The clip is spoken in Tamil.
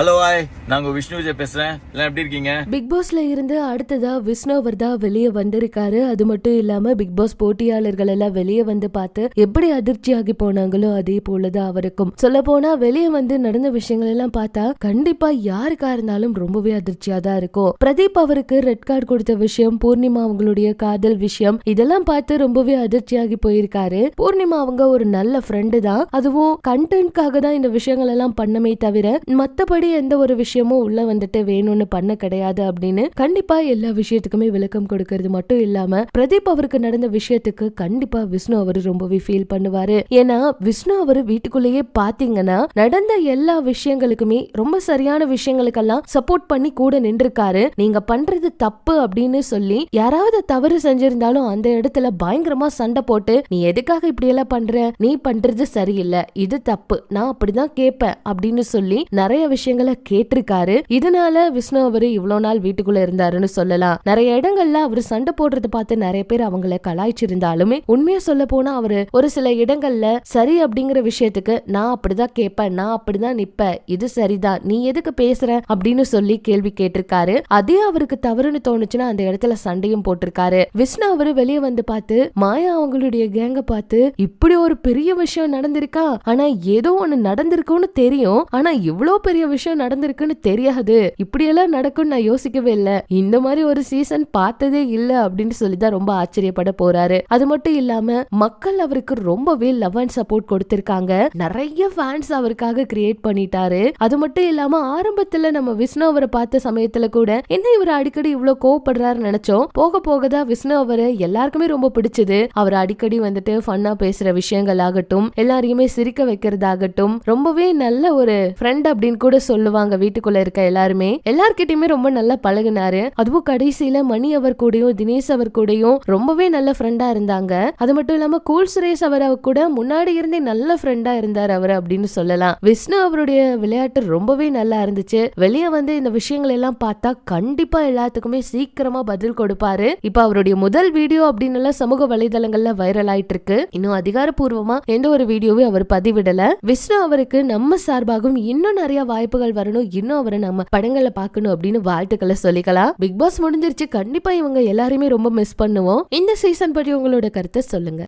ஹலோ ஹாய் நாங்க விஷ்ணு விஜய் பேசுறேன். எல்லாம் எப்படி இருக்கீங்க? பிக் பாஸ்ல இருந்து அடுத்ததா விஷ்ணுவர் தான் வெளியே வந்திருக்காரு. அது மட்டும் இல்லாம பிக் பாஸ் போட்டியாளர்கள் எல்லாம் வெளியே வந்து பார்த்து எப்படி அதிர்ச்சியாகி போனாங்களோ அதே போலதான் அவருக்கும். சொல்ல போனா வெளியே வந்து நடந்த விஷயங்கள் எல்லாம் பார்த்தா கண்டிப்பா யாருக்கா இருந்தாலும் ரொம்பவே அதிர்ச்சியா தான் இருக்கும். பிரதீப் அவருக்கு ரெட் கார்டு கொடுத்த விஷயம் பூர்ணிமா அவங்களுடைய காதல் விஷயம் இதெல்லாம் பார்த்து ரொம்பவே அதிர்ச்சியாகி போயிருக்காரு. பூர்ணிமா அவங்க ஒரு நல்ல ஃப்ரெண்டு தான். அதுவும் கண்டென்ட்காக தான் இந்த விஷயங்கள் எல்லாம் பண்ணமே தவிர மத்தபடி எந்த ஒரு விஷயமும் உள்ள வந்துட்டு வேணும்னு பண்ண கிடையாது அப்படின்னு கண்டிப்பா எல்லா விஷயத்துக்குமே விளக்கம் கொடுக்கறது மட்டும் இல்லாம பிரதீப் அவருக்கு நடந்த விஷயத்துக்கு கண்டிப்பா விஷ்ணு அவரு ரொம்பவே ஃபீல் பண்ணுவாரு. ஏன்னா விஷ்ணு அவரு வீட்டுக்குள்ளேயே பாத்தீங்கன்னா நடந்த எல்லா விஷயங்களுக்குமே ரொம்ப சரியான விஷயங்களுக்கெல்லாம் சப்போர்ட் பண்ணி கூட நின்றுருக்காரு. நீங்க பண்றது தப்பு அப்படின்னு சொல்லி யாராவது தவறு செஞ்சிருந்தாலும் அந்த இடத்துல பயங்கரமா சண்டை போட்டு நீ எதுக்காக இப்படி எல்லாம் பண்ற? நீ பண்றது சரியில்லை. இது தப்பு. நான் அப்படிதான் கேட்பேன் அப்படின்னு சொல்லி நிறைய விஷயம் விஷயங்களை கேட்டிருக்காரு. இதனால விஷ்ணு அவரு இவ்வளவு நாள் வீட்டுக்குள்ள இருந்தாருன்னு சொல்லலாம். நிறைய இடங்கள்ல அவரு சண்டை போடுறத பார்த்து நிறைய பேர் அவங்கள கலாய்ச்சிருந்தாலுமே உண்மையா சொல்ல போனா அவரு ஒரு சில இடங்கள்ல சரி அப்படிங்கிற விஷயத்துக்கு நான் அப்படிதான் கேட்பேன் நான் அப்படிதான் நிப்பேன் இது சரிதான் நீ எதுக்கு பேசுற அப்படின்னு சொல்லி கேள்வி கேட்டிருக்காரு. அதே அவருக்கு தவறுன்னு தோணுச்சுன்னா அந்த இடத்துல சண்டையும் போட்டிருக்காரு. விஷ்ணு அவரு வெளியே வந்து பார்த்து மாயா அவங்களுடைய கேங்க பார்த்து இப்படி ஒரு பெரிய விஷயம் நடந்திருக்கா? ஆனா ஏதோ ஒண்ணு நடந்திருக்கும்னு தெரியும். ஆனா இவ்ளோ பெரிய விஷயம் நடந்திருக்குன்னு தெரியாது. இப்படியெல்லாம் நடக்கும்னு நான் யோசிக்கவே இல்ல. இந்த மாதிரி ஒரு சீசன் பார்த்ததே இல்ல அப்படின்னு சொல்லி தான் ரொம்ப ஆச்சரியப்பட போறாரு. அது மட்டும் இல்லாம மக்கள் அவருக்கு ரொம்பவே லவ் அண்ட் சப்போர்ட் கொடுத்திருக்காங்க. நிறைய ஃபேன்ஸ் அவருக்காக கிரியேட் பண்ணிட்டாரு. அது மட்டும் இல்லாம ஆரம்பத்துல நம்ம விஷ்ணு அவரை பார்த்த சமயத்துல கூட என்ன இவர் அடிக்கடி இவ்வளவு கோவப்படுறாரு நினைச்சோம். போக போக தான் விஷ்ணு அவரை எல்லாருக்குமே ரொம்ப பிடிச்சது. அவர் அடிக்கடி வந்துட்டு ஃபன்னா பேசுற விஷயங்கள் ஆகட்டும் எல்லாரையுமே சிரிக்க வைக்கிறதாகட்டும் ரொம்பவே நல்ல ஒரு ஃப்ரெண்ட் அப்படின்னு கூட சொல்லுவாங்க வீட்டுக்குள்ள இருக்க எல்லாருமே. எல்லார்கிட்டயுமே ரொம்ப நல்லா பழகுனாரு. அதுவும் கடைசியில மணி அவர் கூடயும் தினேஷ் அவர் கூடயும் ரொம்பவே நல்ல ஃப்ரெண்டா இருந்தாங்க. அது மட்டும் இல்லாம கூல் சுரேஷ் அவர் கூட முன்னாடி இருந்தே நல்ல ஃப்ரெண்டா இருந்தார் அவர் அப்படின்னு சொல்லலாம். விஷ்ணு அவருடைய விளையாட்டு ரொம்பவே நல்லா இருந்துச்சு. வெளியே வந்து இந்த விஷயங்கள் எல்லாம் பார்த்தா கண்டிப்பா எல்லாத்துக்குமே சீக்கிரமா பதில் கொடுப்பாரு. இப்ப அவருடைய முதல் வீடியோ அப்படின்னு எல்லாம் சமூக வலைதளங்கள்ல வைரல் ஆயிட்டு இருக்கு இன்னும் அதிகாரப்பூர்வமா எந்த ஒரு வீடியோவும் அவர் பதிவிடல. விஷ்ணு அவருக்கு நம்ம சார்பாகவும் இன்னும் நிறைய வாய்ப்புகள் வரணும் இன்னும் அவரை நம்ம படங்களை பார்க்கணும் அப்படின்னு வாழ்த்துக்களை சொல்லிக்கலாம். பிக் பாஸ் முடிஞ்சிருச்சு. கண்டிப்பா இவங்க எல்லாருமே ரொம்ப மிஸ் பண்ணுவோம். இந்த சீசன் பற்றி உங்களோட கருத்தை சொல்லுங்க.